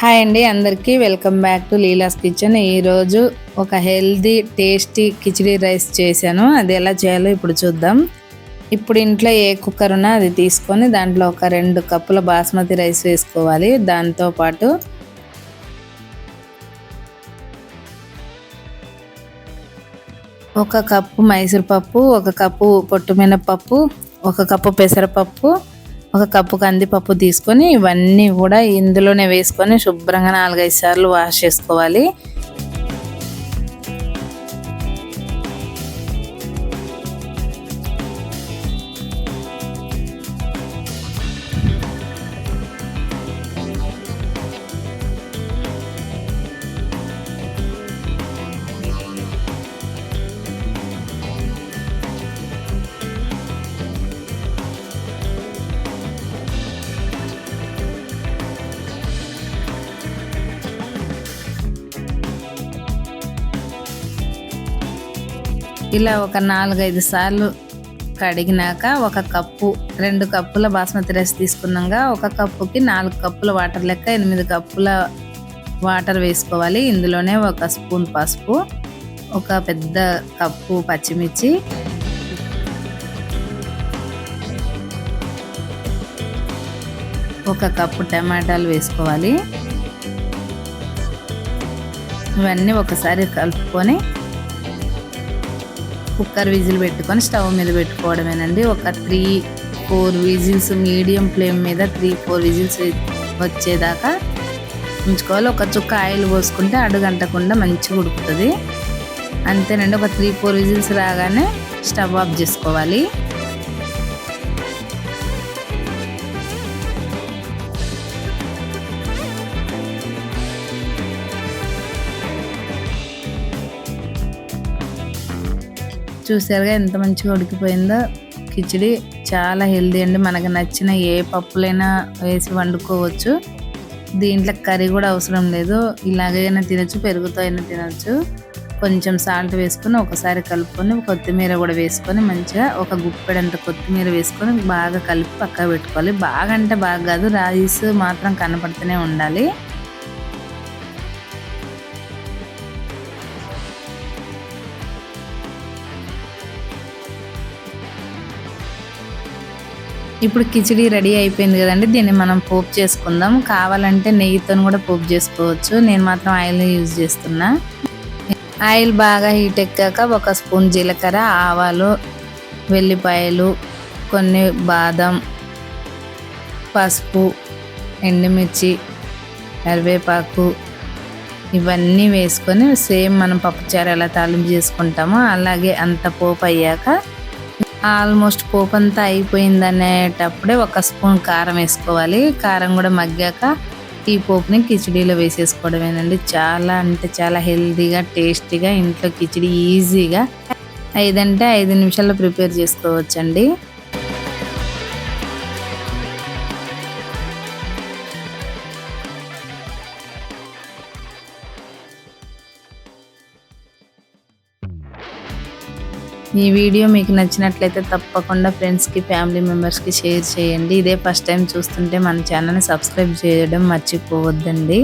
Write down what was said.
Hi అండి అందరికీ welcome back to Leela's kitchen. ఈరోజు ఒక హెల్దీ టేస్టీ కిచిడి రైస్ చేశాను. అది ఎలా చేయాలో ఇప్పుడు చూద్దాం. ఇప్పుడు ఇంట్లో ఏ కుక్కర్ ఉన్నా అది తీసుకొని దాంట్లో ఒక రెండు కప్పుల బాస్మతి రైస్ వేసుకోవాలి. దాంతోపాటు ఒక కప్పు మైసూర్ పప్పు ఒక కప్పు పొట్టు మినపప్పు ఒక కప్పు పెసరపప్పు ఒక కప్పు కందిపప్పు తీసుకొని ఇవన్నీ కూడా ఇందులోనే వేసుకొని శుభ్రంగా నాలుగైదు సార్లు వాష్ చేసుకోవాలి. ఇలా ఒక నాలుగైదు సార్లు కడిగినాక ఒక కప్పు రెండు కప్పుల బాస్మతి రైస్ తీసుకున్నాక ఒక కప్పుకి నాలుగు కప్పుల వాటర్ లెక్క ఎనిమిది కప్పుల వాటర్ వేసుకోవాలి. ఇందులోనే ఒక స్పూన్ పసుపు ఒక పెద్ద కప్పు పచ్చిమిర్చి. ఒక కప్పు టమాటాలు వేసుకోవాలి. ఇవన్నీ ఒకసారి కలుపుకొని కుక్కర్ విజిల్ పెట్టుకొని స్టవ్ మీద పెట్టుకోవడమేనండి. ఒక three four whistles medium flame మీద త్రీ ఫోర్ విజిల్స్ వచ్చేదాకా ఉంచుకోవాలి. ఒక చుక్క ఆయిల్ పోసుకుంటే అడుగంటకుండా మంచిగా ఉడుకుతుంది. అంతేనండి ఒక త్రీ ఫోర్ విజిల్స్ రాగానే స్టవ్ ఆఫ్ చేసుకోవాలి. చూసారుగా ఎంత మంచిగా ఉడికిపోయిందో. కిచిడి చాలా హెల్దీ అండి. మనకు నచ్చిన ఏ పప్పులైనా వేసి వండుకోవచ్చు. దీంట్లో కర్రీ కూడా అవసరం లేదు. ఇలాగైనా తినచ్చు పెరుగుతో అయినా తినచ్చు. కొంచెం సాల్ట్ వేసుకొని ఒకసారి కలుపుకొని కొత్తిమీర కూడా వేసుకొని మంచిగా ఒక గుప్పెడంత కొత్తిమీర వేసుకొని బాగా కలిపి పక్క పెట్టుకోవాలి. బాగా అంటే బాగా కాదు రైస్ మాత్రం కనపడుతూనే ఉండాలి. ఇప్పుడు కిచిడి రెడీ అయిపోయింది కదండి దీన్ని మనం పోపు చేసుకుందాం. కావాలంటే నెయ్యితో కూడా పోపు చేసుకోవచ్చు. నేను మాత్రం ఆయిల్ యూజ్ చేస్తున్నా. ఆయిల్ బాగా హీట్ ఎక్కాక ఒక స్పూన్ జీలకర్ర ఆవాలు వెల్లిపాయలు కొన్ని బాదం పసుపు ఎండుమిర్చి కరివేపాకు ఇవన్నీ వేసుకొని సేమ్ మనం పప్పుచారు ఎలా తాలింపు చేసుకుంటామో అలాగే అంత పోపు అయ్యాక ఆల్మోస్ట్ పోపు అంతా అయిపోయిందనేటప్పుడే ఒక స్పూన్ కారం వేసుకోవాలి. కారం కూడా మగ్గాక ఈ పోపుని కిచడీలో వేసేసుకోవడమేనండి. చాలా అంటే చాలా హెల్తీగా టేస్టీగా ఇంట్లో కిచడీ ఈజీగా ఐదంటే ఐదు నిమిషాల్లో ప్రిపేర్ చేసుకోవచ్చండి. ఈ వీడియో మీకు నచ్చినట్లయితే తప్పకుండా ఫ్రెండ్స్కి ఫ్యామిలీ మెంబర్స్కి షేర్ చేయండి. ఇదే ఫస్ట్ టైం చూస్తుంటే మన ఛానల్ని సబ్స్క్రైబ్ చేయడం మర్చిపోవద్దండి.